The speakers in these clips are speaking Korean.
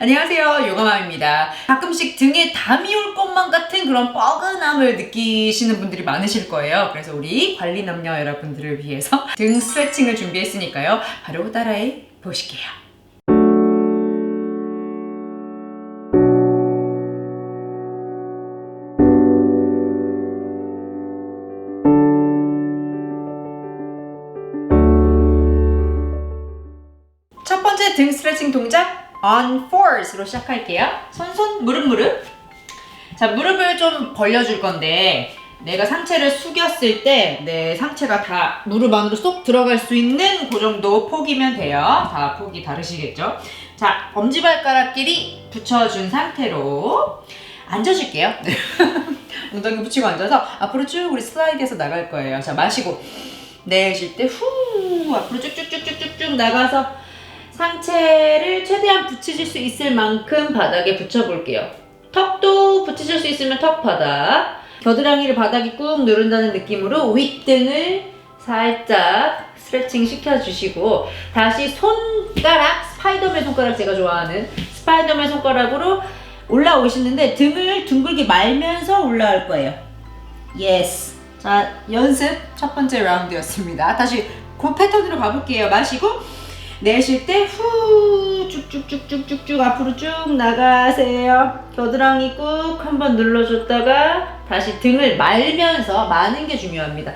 안녕하세요 요가맘입니다. 가끔씩 등에 담이 올 것만 같은 그런 뻐근함을 느끼시는 분들이 많으실 거예요. 그래서 우리 관리 남녀 여러분들을 위해서 등 스트레칭을 준비했으니까요. 바로 따라해 보실게요. 등 스트레칭 동작 on fours로 시작할게요. 손손 무릎 무릎. 자 무릎을 좀 벌려줄 건데 내가 상체를 숙였을 때 내 상체가 다 무릎 안으로 쏙 들어갈 수 있는 그 정도 폭이면 돼요. 다 폭이 다르시겠죠? 자 엄지발가락끼리 붙여준 상태로 앉아줄게요. 네. 엉덩이 붙이고 앉아서 앞으로 쭉 우리 슬라이드해서 나갈 거예요. 자 마시고 내쉴 때 후 앞으로 쭉쭉쭉쭉쭉 나가서 상체를 최대한 붙이실 수 있을 만큼 바닥에 붙여볼게요. 턱도 붙이실 수 있으면 턱 바닥. 겨드랑이를 바닥에 꾹 누른다는 느낌으로 윗등을 살짝 스트레칭 시켜주시고 다시 손가락, 스파이더맨 손가락 제가 좋아하는 스파이더맨 손가락으로 올라오시는데 등을 둥글게 말면서 올라올 거예요. 예스. 자, 연습 첫 번째 라운드였습니다. 다시 그 패턴으로 가볼게요. 마시고 내쉴 때 후 쭉쭉쭉쭉쭉쭉 앞으로 쭉 나가세요. 겨드랑이 꾹 한번 눌러줬다가 다시 등을 말면서 마는 게 중요합니다.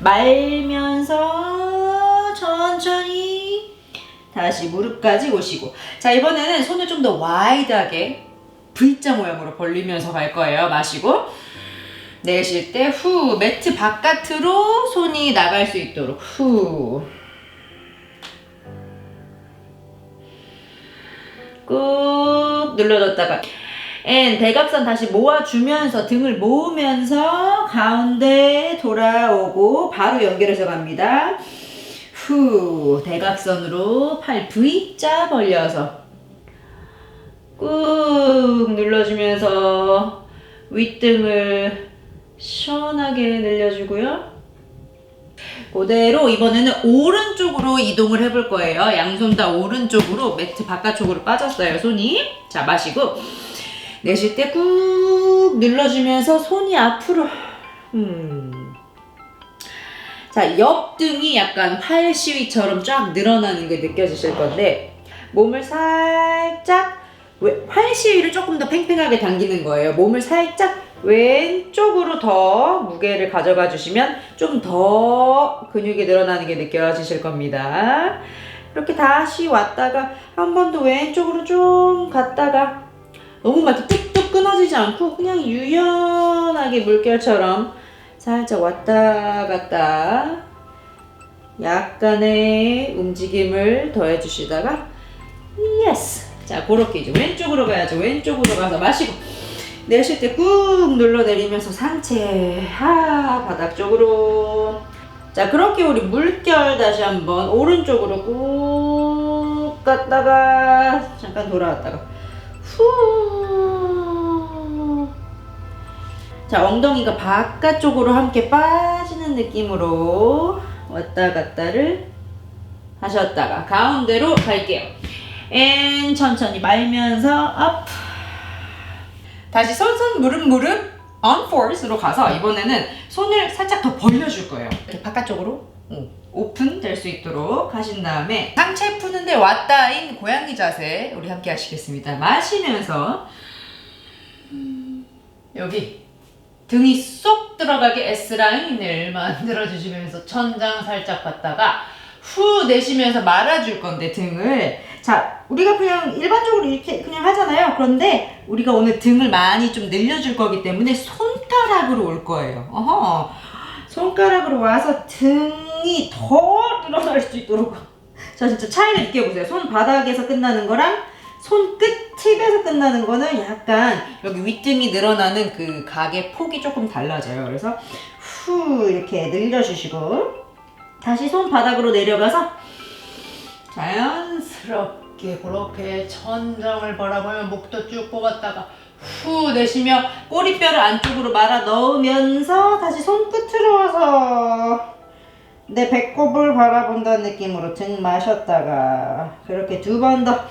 말면서 천천히 다시 무릎까지 오시고 자 이번에는 손을 좀 더 와이드하게 V자 모양으로 벌리면서 갈 거예요. 마시고 내쉴 때 후 매트 바깥으로 손이 나갈 수 있도록 후 꾹 눌러줬다가 앤 대각선 다시 모아주면서 등을 모으면서 가운데 돌아오고 바로 연결해서 갑니다. 후 대각선으로 팔 V자 벌려서 꾹 눌러주면서 윗등을 시원하게 늘려주고요. 그대로 이번에는 오른쪽으로 이동을 해볼 거예요. 양손 다 오른쪽으로 매트 바깥쪽으로 빠졌어요. 손이. 자 마시고 내쉴 때 꾹 눌러주면서 손이 앞으로. 음. 자 옆등이 약간 팔 시위처럼 쫙 늘어나는 게 느껴지실 건데 몸을 살짝 왜- 팔 시위를 조금 더 팽팽하게 당기는 거예요. 몸을 살짝 왼쪽으로 더 무게를 가져가 주시면 좀 더 근육이 늘어나는 게 느껴지실 겁니다. 이렇게 다시 왔다가 한 번 더 왼쪽으로 좀 갔다가 너무 막 뚝뚝 끊어지지 않고 그냥 유연하게 물결처럼 살짝 왔다 갔다 약간의 움직임을 더해 주시다가 예스 자 그렇게 이제 왼쪽으로 가야죠 왼쪽으로 가서 마시고 내쉴 때 꾹 눌러 내리면서 상체 하 바닥 쪽으로 자 그렇게 우리 물결 다시 한번 오른쪽으로 꾹 갔다가 잠깐 돌아왔다가 후. 자 엉덩이가 바깥쪽으로 함께 빠지는 느낌으로 왔다 갔다를 하셨다가 가운데로 갈게요. 앤 천천히 말면서 업. 다시 손손 무릎 무릎 on fours로 가서 이번에는 손을 살짝 더 벌려줄 거예요. 이렇게 바깥쪽으로 응, 오픈 될 수 있도록 하신 다음에 상체 푸는데 왔다인 고양이 자세 우리 함께 하시겠습니다. 마시면서 음, 여기 등이 쏙 들어가게 S라인을 만들어 주시면서 천장 살짝 봤다가 후 내쉬면서 말아줄 건데 등을 자 우리가 그냥 일반적으로 이렇게 그냥 하잖아요. 그런데 우리가 오늘 등을 많이 좀 늘려줄 거기 때문에 손가락으로 올 거예요. 어허. 손가락으로 와서 등이 더 늘어날 수 있도록. 자 진짜 차이를 느껴보세요. 손바닥에서 끝나는 거랑 손끝 팁에서 끝나는 거는 약간 여기 윗등이 늘어나는 그 각의 폭이 조금 달라져요. 그래서 후 이렇게 늘려주시고 다시 손바닥으로 내려가서 자연스럽게 그렇게 천장을 바라보며 목도 쭉 뽑았다가 후 내쉬며 꼬리뼈를 안쪽으로 말아 넣으면서 다시 손끝으로 와서 내 배꼽을 바라본다는 느낌으로 등 마셨다가 그렇게 두 번 더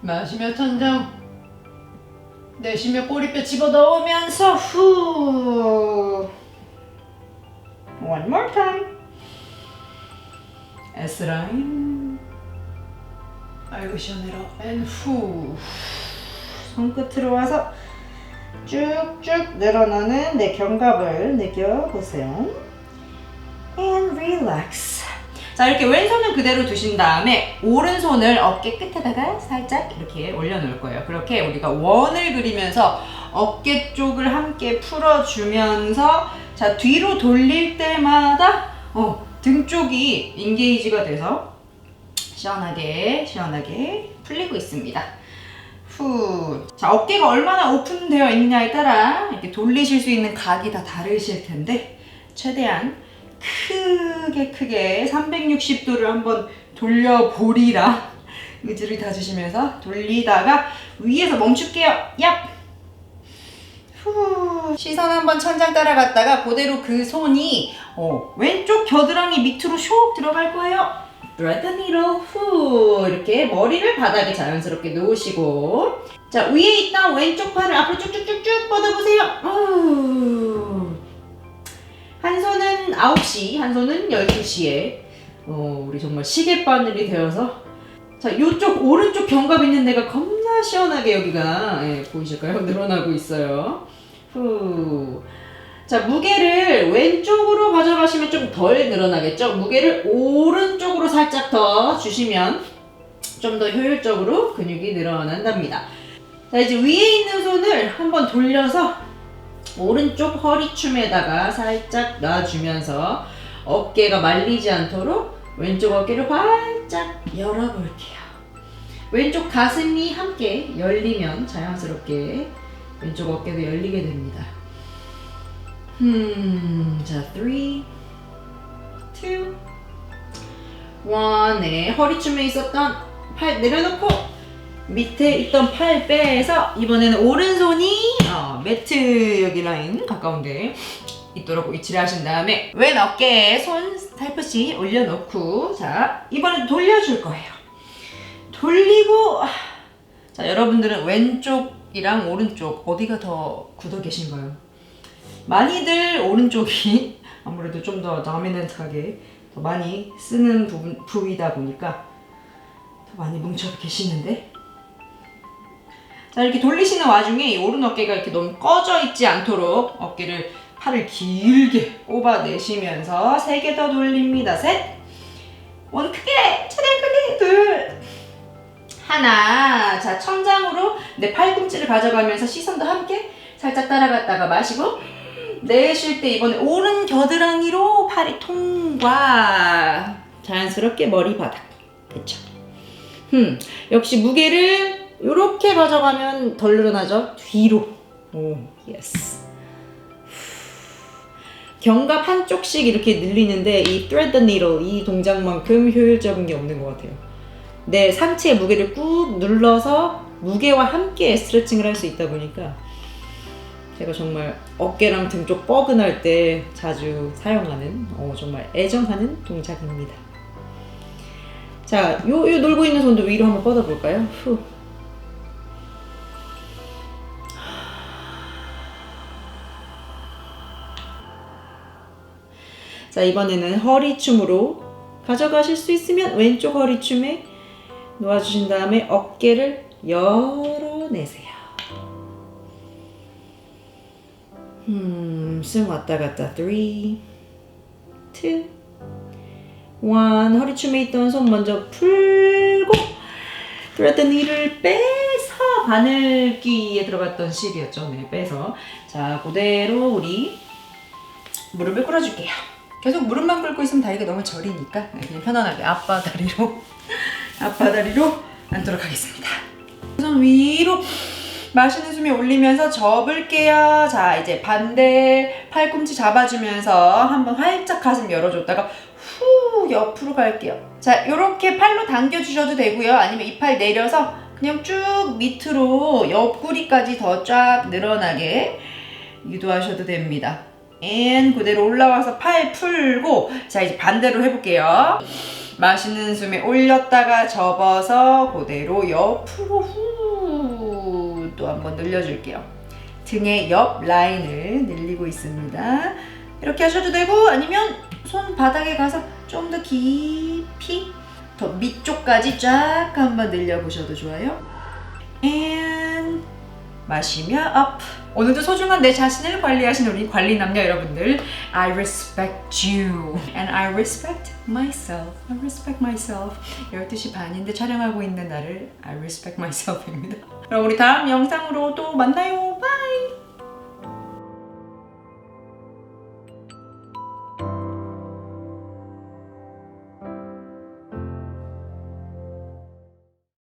마시며 천장 내쉬며 꼬리뼈 집어 넣으면서 후. One more time S라인 아이고 시원해라. And 후. 손끝으로 와서 쭉쭉 늘어나는 내 견갑을 느껴보세요. And relax. 자 이렇게 왼손은 그대로 두신 다음에 오른손을 어깨 끝에다가 살짝 이렇게 올려놓을 거예요. 그렇게 우리가 원을 그리면서 어깨 쪽을 함께 풀어주면서 자 뒤로 돌릴 때마다 어, 등 쪽이 인게이지가 돼서 시원하게 시원하게 풀리고 있습니다. 후. 자 어깨가 얼마나 오픈되어 있느냐에 따라 이렇게 돌리실 수 있는 각이 다 다르실 텐데 최대한 크게 크게 360도를 한번 돌려보리라 의지를 다주시면서 돌리다가 위에서 멈출게요 얍 후. 시선 한번 천장 따라갔다가 그대로 그 손이 어, 왼쪽 겨드랑이 밑으로 슉 들어갈 거예요 needle 후 이렇게 머리를 바닥에 자연스럽게 놓으시고 자 위에 있던 왼쪽 팔을 앞으로 쭉쭉쭉쭉 뻗어보세요 후. 한 손은 9시, 한 손은 12시에 어, 우리 정말 시계바늘이 되어서 자, 요쪽 오른쪽 견갑 있는 데가 겁나 시원하게 여기가 예, 보이실까요? 늘어나고 있어요. 후. 자, 무게를 왼쪽으로 가져가시면 좀 덜 늘어나겠죠? 무게를 오른쪽으로 살짝 더 주시면 좀 더 효율적으로 근육이 늘어난답니다. 자, 이제 위에 있는 손을 한번 돌려서 오른쪽 허리춤에다가 살짝 놔주면서 어깨가 말리지 않도록 왼쪽 어깨를 활짝 열어볼게요. 왼쪽 가슴이 함께 열리면 자연스럽게 왼쪽 어깨도 열리게 됩니다. 음, 자, 3, 2, 1. 네, 허리춤에 있었던 팔 내려놓고 밑에 있던 팔 빼서 이번에는 오른손이 어, 매트 여기 라인 가까운데 있도록 위치를 하신 다음에 왼 어깨에 손 살포시 올려놓고 자 이번엔 돌려줄 거예요. 돌리고 아, 자 여러분들은 왼쪽 이랑 오른쪽 어디가 더 굳어 계신가요? 많이들 오른쪽이 아무래도 좀 더 다미넌트하게 더 많이 쓰는 부분, 부위다 보니까 더 많이 뭉쳐 계시는데 자 이렇게 돌리시는 와중에 이 오른 어깨가 이렇게 너무 꺼져 있지 않도록 어깨를 팔을 길게 뽑아내시면서 세 개 더 돌립니다. 셋, 원 크게, 최대한 크게, 둘, 하나. 자 천장으로 내 팔꿈치를 가져가면서 시선도 함께 살짝 따라갔다가 마시고 내쉴 때 이번에 오른 겨드랑이로 팔이 통과. 자연스럽게 머리 바닥. 됐죠? 음, 역시 무게를 이렇게 가져가면 덜 늘어나죠? 뒤로. 오, 예스. 견갑 한쪽씩 이렇게 늘리는데 이 thread the needle 이 동작만큼 효율적인 게 없는 것 같아요. 내 상체의 무게를 꾹 눌러서 무게와 함께 스트레칭을 할 수 있다 보니까 제가 정말 어깨랑 등 쪽 뻐근할 때 자주 사용하는 어, 정말 애정하는 동작입니다. 자, 요, 요 놀고 있는 손도 위로 한번 뻗어볼까요? 후. 자, 이번에는 허리춤으로 가져가실 수 있으면 왼쪽 허리춤에 놓아주신 다음에 어깨를 열어내세요. 음, 숨 왔다 갔다 3, 2, 1 허리춤에 있던 손 먼저 풀고 그랬던 이를 빼서 바늘귀에 들어갔던 실이었죠. 네, 빼서 자, 그대로 우리 무릎을 꿇어줄게요. 계속 무릎만 꿇고 있으면 다리가 너무 저리니까 그냥 편안하게 아빠 다리로 아빠 다리로 앉도록 하겠습니다. 손 위로 마시는 숨이 올리면서 접을게요. 자, 이제 반대 팔꿈치 잡아주면서 한번 활짝 가슴 열어줬다가 후 옆으로 갈게요. 자, 이렇게 팔로 당겨주셔도 되고요. 아니면 이팔 내려서 그냥 쭉 밑으로 옆구리까지 더 쫙 늘어나게 유도하셔도 됩니다. and 그대로 올라와서 팔 풀고 자 이제 반대로 해볼게요. 마시는 숨에 올렸다가 접어서 그대로 옆으로 후 또 한번 늘려줄게요. 등의 옆 라인을 늘리고 있습니다. 이렇게 하셔도 되고 아니면 손 바닥에 가서 좀 더 깊이 더 밑쪽까지 쫙 한번 늘려보셔도 좋아요. And 마시며 up. 오늘도 소중한 내 자신을 관리하신 우리 관리 남녀 여러분들, I respect you and I respect myself. I respect myself. 12시 반인데 촬영하고 있는 나를 I respect myself입니다. 그럼 우리 다음 영상으로 또 만나요.